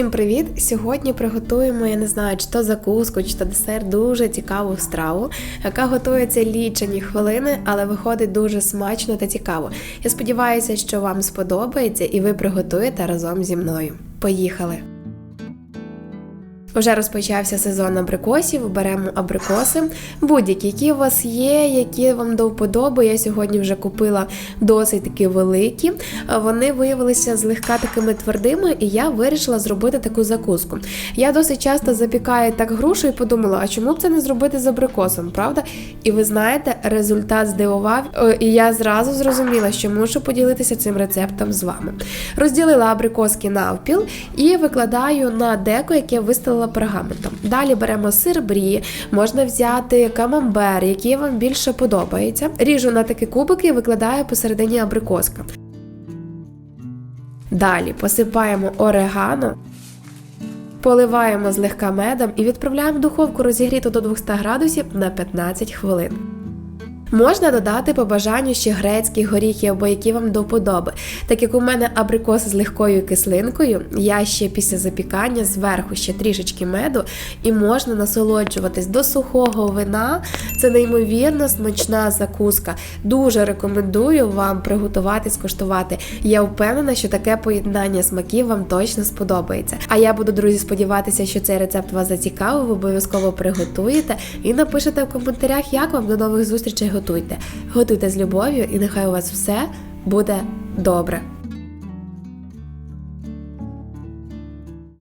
Всім привіт! Сьогодні приготуємо, я не знаю, чи то закуску, чи то десерт, дуже цікаву страву, яка готується лічені хвилини, але виходить дуже смачно та цікаво. Я сподіваюся, що вам сподобається і ви приготуєте разом зі мною. Поїхали! Вже розпочався сезон абрикосів. Беремо абрикоси, будь-які, які у вас є, які вам до вподоби. Я сьогодні вже купила досить такі великі. Вони виявилися злегка такими твердими, і я вирішила зробити таку закуску. Я досить часто запікаю так грушу і подумала, а чому б це не зробити з абрикосом, правда? І ви знаєте, результат здивував, і я зразу зрозуміла, що мушу поділитися цим рецептом з вами. Розділила абрикоски навпіл і викладаю на деко, яке вистелила пергаментом. Далі беремо сир брі, можна взяти камамбер, який вам більше подобається. Ріжу на такі кубики і викладаю посередині абрикоска. Далі посипаємо орегано. Поливаємо злегка медом і відправляємо в духовку розігріту до 200 градусів на 15 хвилин. Можна додати по бажанню ще грецькі горіхи або які вам до вподоби. Так як у мене абрикоси з легкою кислинкою, я ще після запікання зверху ще трішечки меду і можна насолоджуватись до сухого вина. Це неймовірно смачна закуска. Дуже рекомендую вам приготувати, скуштувати. Я впевнена, що таке поєднання смаків вам точно сподобається. А я буду, друзі, сподіватися, що цей рецепт вас зацікавив. Ви обов'язково приготуєте і напишете в коментарях, як вам до нових зустрічей готуйте. Готуйте з любов'ю, і нехай у вас все буде добре.